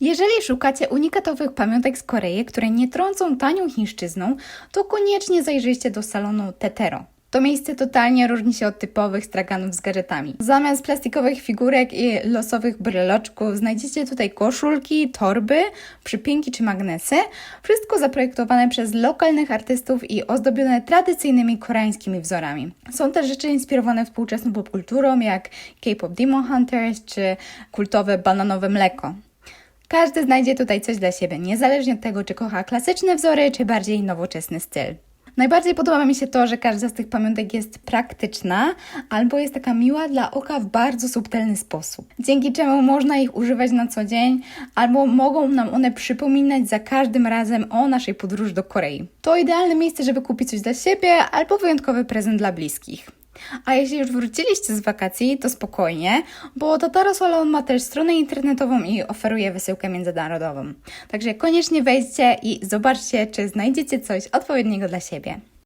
Jeżeli szukacie unikatowych pamiątek z Korei, które nie trącą tanią chińszczyzną, to koniecznie zajrzyjcie do salonu Tetero. To miejsce totalnie różni się od typowych straganów z gadżetami. Zamiast plastikowych figurek i losowych bryloczków znajdziecie tutaj koszulki, torby, przypinki czy magnesy. Wszystko zaprojektowane przez lokalnych artystów i ozdobione tradycyjnymi koreańskimi wzorami. Są też rzeczy inspirowane współczesną popkulturą, jak K-pop Demon Hunters czy kultowe bananowe mleko. Każdy znajdzie tutaj coś dla siebie, niezależnie od tego, czy kocha klasyczne wzory, czy bardziej nowoczesny styl. Najbardziej podoba mi się to, że każda z tych pamiątek jest praktyczna albo jest taka miła dla oka w bardzo subtelny sposób, dzięki czemu można ich używać na co dzień albo mogą nam one przypominać za każdym razem o naszej podróży do Korei. To idealne miejsce, żeby kupić coś dla siebie albo wyjątkowy prezent dla bliskich. A jeśli już wróciliście z wakacji, to spokojnie, bo Tataro Salon ma też stronę internetową i oferuje wysyłkę międzynarodową. Także koniecznie wejdźcie i zobaczcie, czy znajdziecie coś odpowiedniego dla siebie.